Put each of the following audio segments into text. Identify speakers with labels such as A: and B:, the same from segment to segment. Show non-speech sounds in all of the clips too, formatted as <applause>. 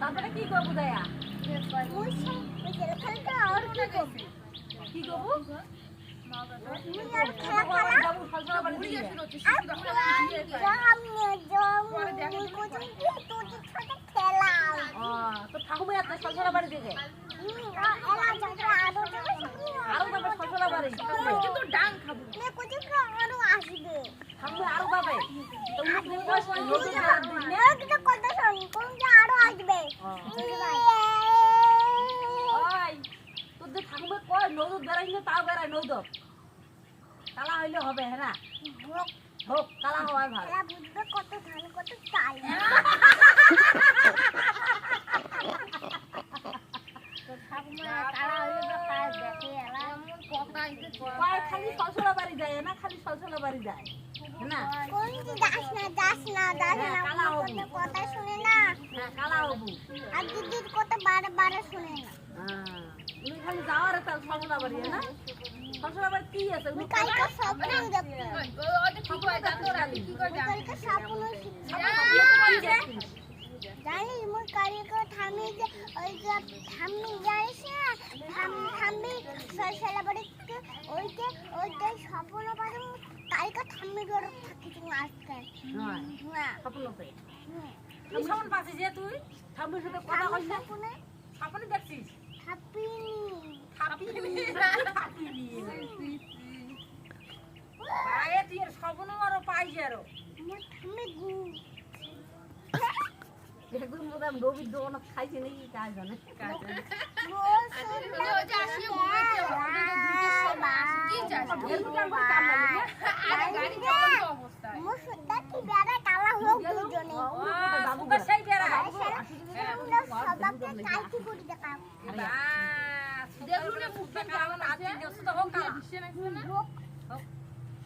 A: তারপরে কি করব দয়া? কি করব? ঠাকুমা আপনার সজনা বাড়ি যায় আরও যাবে সজনা বাড়ি।
B: কিন্তু ডাং খাব।
A: ঠাকুমা আরও যাবে ঠাকুমা কয় নদত বেড়াই না তাও বেড়ায় নদত কালা হইলে হবে হ্যাঁ না হোক কালা খালি সজনা বাড়ি যায় না খালি সজনা বাড়ি যায় না
C: কোন যাস না যাস না যাস না
A: হ্যাঁ, কালা হবু।
C: কোনো কথা শুনে না।
A: হ্যাঁ
C: আর দিদির কথা বারে বারে শুনে না।
A: হ্যাঁ উনি খালি যাওয়ার তার সজনা বাড়ি হ্যাঁ না? সজনা বাড়ি কি আছে? উনি
C: কালকে স্বপ্ন দেখছি।
B: কি কয় জানো রানী? কি কয় জানো
C: কালকে স্বপ্ন জানি মোর কালকে থামি যে ওই যে থামি জানিস না থাম- থামি সরসালা বাড়িতে ওইটা ওইটা স্বপ্ন পারে কালকে থামবে গড় থাকিস না আজকে
A: নয়।
C: না
A: স্বপ্নতে
C: হুম।
A: কি স্বপ্ন পাচ্ছিস যে তুই থামবে সাথে কথা কইছ না
C: স্বপ্ন?
A: দেখছিস?
C: থাপিনি
A: বাইরে তুই আর স্বপ্ন আরও পাইছে আরও।
C: মোর গু।
A: একদম বোধহয় রবির দোকান খাইছে নাকি কাজ জানে।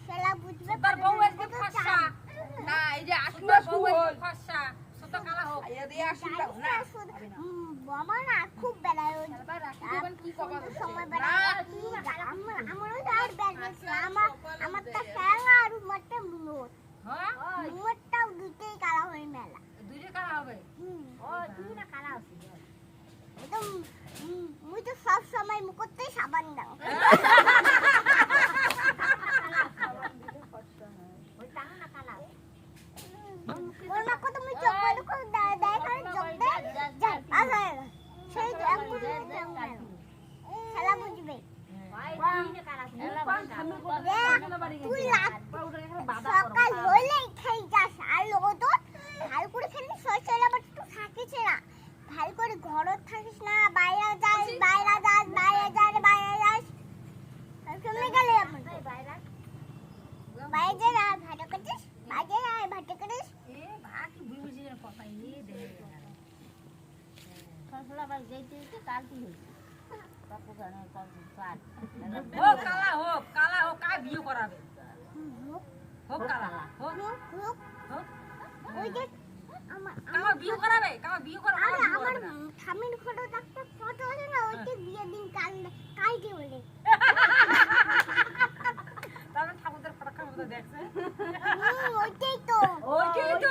C: সেলা বুঝবে
B: না, এই যে আসবে
A: বউ। আজকে সুতো কালা
C: খুব? সময় আমার তো আর কালা হয়ে মেলা।
A: দুইটা কালা হবে? ও তুই কালা আছে
C: একদম মুই তো সব সময় মুখতেই সাবান দাও <laughs>
A: ওই টানা না কালা
C: ওর মা কত মুই চোখ বন্ধ করে দেয় দেয় খালি চোখ দেয় যাই আচ্ছা সেই তো এক বুঝবে খেলা বুঝবে তুই রাত সকাল হলেই খেয়ে যাস। আর লোক ভালো করে খেলি শৈশল আবার একটু থাকিস না। ভালো করে ঘরত থাকিস না বাইরে যাস বাইরে যাস বাইরে যাস বাইরে যাস। চলে গেলে বাইরে যা না ভাটা করছিস? বাইরে যা ভাটা করিস
A: হোক কালা হোক কালা হোক কাই বিয়ে করাবে? হোক কালা হোক
C: হুক,
A: হোক
C: ওই যে আমার
A: বিয়ে করাবে? কামা বিয়ে করাবে?
C: আরে আমার স্বামীর ফটো একটা ফটো আছে না। ওইটা বিয়ের দিন কাল কালকে বলে
A: তাহলে ঠাকুরদের ফটাকা মতো দেখছে।
C: ওইটাই তো।
A: ওইটাই তো।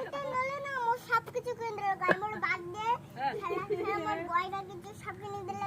C: ওটা না সব কিছু কেন্দ্র আমার বাদ দে
A: হ্যাঁ।
C: খেলা খেলা আমার বয়রা কিছু সব কিনে দিলে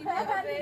C: দিতে হবে